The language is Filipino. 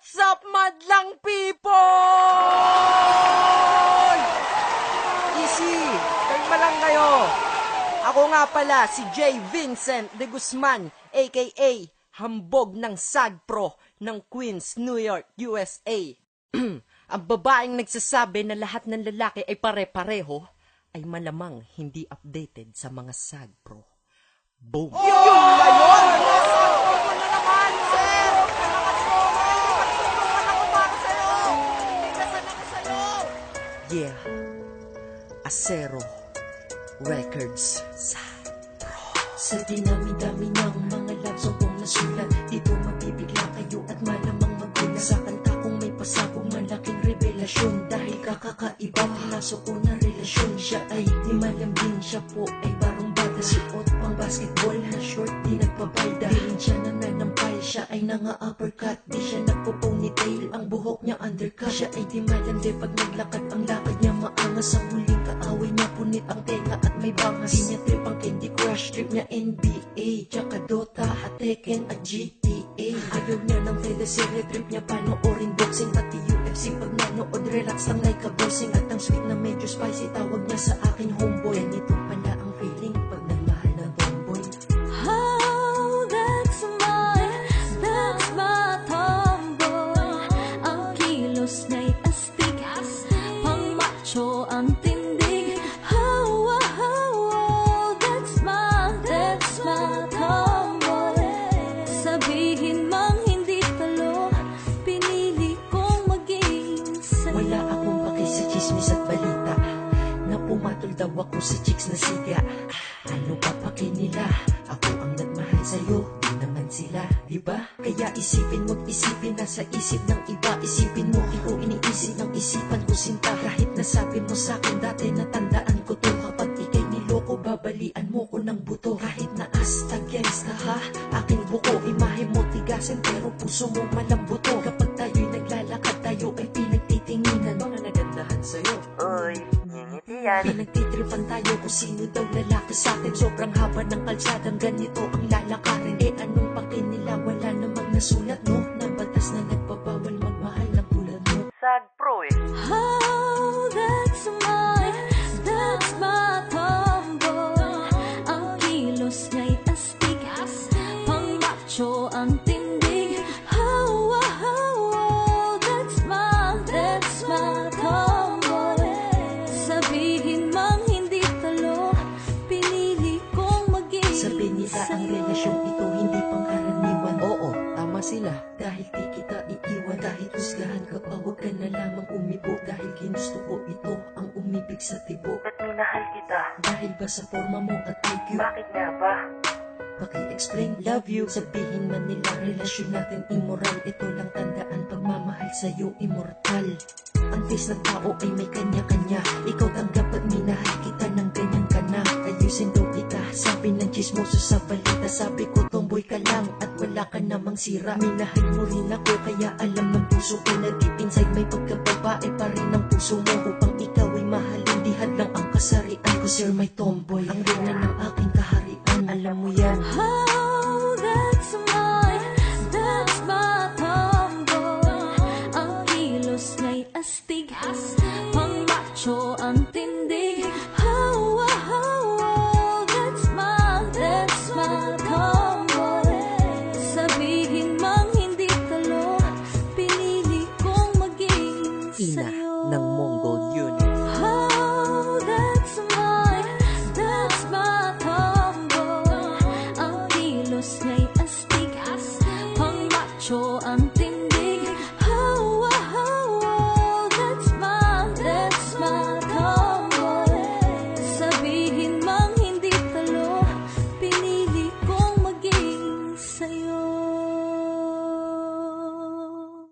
What's up, madlang people? Easy, kalma lang kayo. Ako nga pala si J. Vincent de Guzman, aka Hambog ng Sagpro ng Queens, New York, USA. Ang babaeng nagsasabi na lahat ng lalaki ay pare-pareho ay malamang hindi updated sa mga Sagpro. Boom! Yun Yeah. Acero Records. Sa dinami-dami ng mga love song kong nasulat Dito mabibigla kayo at malamang magulat Sa kanta kong may pasabog malaking revelasyon Dahil kakakaiba pinasok ko na relasyon Siya ay di malambing, siya po ay barong bata Suot pang basketball na short, di nagpabalda rin siya nananampal, siya ay nanga uppercut. Di siya nagpo-ponytail, ang buhok niya undercut. Siya ay di malandi pag naglakad, ang lakad niya maangas. Sa huling kaaway niya punit ang tenga at may bangas. Di niya trip ang Candy Crush, trip niya NBA Tsaka Dota, at at GTA Ayaw niya ng teleserye, trip niya panoorin boxing Pati UFC pag nanood, relax lang like a bossing. At ang sweet na medyo spicy, balita Na pumatol daw ako sa chicks na siga Ano pa paki nila? Ako ang nagmahal sa'yo Di naman sila, di ba? Kaya isipin mo't isipin na sa isip ng iba Isipin mo, ko iniisip ng isipan ko sinta. Kahit nasabi mo sa akin dati natandaan ko to. Kapag ikay niloko, babalian mo ko ng buto. Kahit na asta gangsta ha Pinagtitripan tayo kung sino daw lalaki sa atin. Sobrang haba ng kalsadang ganito ang lalakarin. Eh anong pakin nila? Wala namang nasulat no? Na batas na nagpabawal magmahal ng tulad mo Sagpro eh. Oh, umibig sa tibok At minahal kita. Dahil ba sa forma mo at IQ Bakit nga ba? Paki-explain. Love you Sabihin man nila relasyon natin immoral. Ito lang tandaan pagmamahal sa'yo immortal. Ang taste ng tao ay may kanya-kanya. Ikaw tanggap at minahal kita ng ganyan ka na. Ayusin daw kita Sabi ng chismoso sa balita. Sabi ko tomboy ka lang At wala ka namang sira. Minahal mo rin ako Kaya alam ng puso ko na deep inside May pagkababae pa or may tomboy. Ang ganda ng aking kaharian, alam mo yan. Oh, that's my, that's my tomboy. Ang kilos nga'y astig, astig. Pang macho ang tindi. 说安。